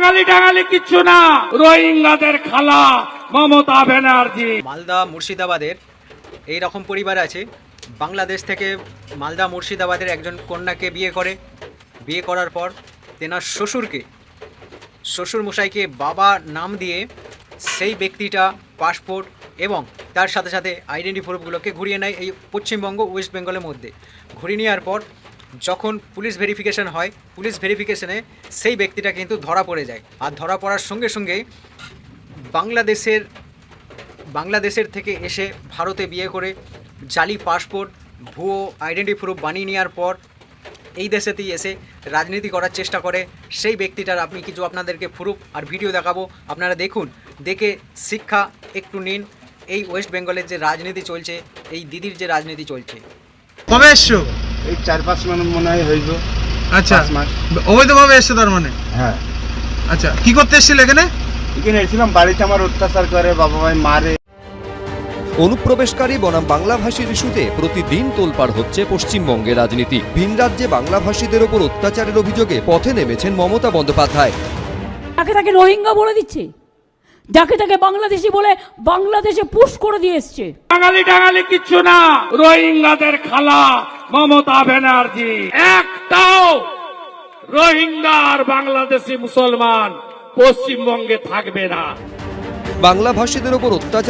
বাঙালি টাঙালি কিচ্ছু না। রোহিঙ্গাদের খালা মমতা ব্যানার্জি। মালদা মুর্শিদাবাদের এই রকম পরিবার আছে। বাংলাদেশ থেকে মালদা মুর্শিদাবাদের একজন কন্যাকে বিয়ে করে। বিয়ে করার পর তেনার শ্বশুরকে শ্বশুর মশাইকে বাবা নাম দিয়ে সেই ব্যক্তিটা পাসপোর্ট এবং তার সাথে সাথে আইডেন্টি প্রুফগুলোকে ঘুরিয়ে নেয় এই পশ্চিমবঙ্গ, ওয়েস্ট বেঙ্গলের মধ্যে। ঘুরিয়ে নেওয়ার পর যখন পুলিশ ভেরিফিকেশন হয়, পুলিশ ভেরিফিকেশনে সেই ব্যক্তিটা কিন্তু ধরা পড়ে যায়। আর ধরা পড়ার সঙ্গে সঙ্গে বাংলাদেশের বাংলাদেশের থেকে এসে ভারতে বিয়ে করে, জালি পাসপোর্ট ভুয়ো আইডেন্টি প্রুফ বানিয়ে নেওয়ার পর এই দেশেতেই এসে রাজনীতি করার চেষ্টা করে। সেই ব্যক্তিটার আপনি কিছু আপনাদেরকে প্রুফ আর ভিডিও দেখাবো। আপনারা দেখুন, দেখে শিক্ষা একটু নিন। এই ওয়েস্ট বেঙ্গলের যে রাজনীতি চলছে, এই দিদির যে রাজনীতি চলছে। কবে এই চার পাঁচ মাস মনে হয় হইব। আচ্ছা। পাঁচ মাস। অবৈধভাবে এসছো তার মানে? হ্যাঁ। আচ্ছা কি করতে এসেছিল এখানে? এখানে এসেছিলাম বাড়িতে আমার অত্যাচার করে বাবা ভাই মারে। অনুপ্রবেশকারী বনাম বাংলাভাষীর ইস্যুতে প্রতিদিন তোলপাড় হচ্ছে পশ্চিমবঙ্গের রাজনীতি। ভিন রাজ্যে বাংলাভাষীদের ওপর অত্যাচারের অভিযোগে পথে নেমেছেন মমতা বন্দ্যোপাধ্যায়। যাকে তাকে রোহিঙ্গা বলে দিচ্ছে যাকে তাকে বাংলাদেশি বলে বাংলাদেশে পুশ করে দিয়ে এসছে। বাঙালি টাঙালি কিচ্ছু না রোহিঙ্গাদের খালা। মমতা ব্যানার্জি একটাও রোহিঙ্গা আর বাংলাদেশি মুসলমান পশ্চিমবঙ্গে থাকবে না। বাংলা ভাষীদের উপর অত্যাচার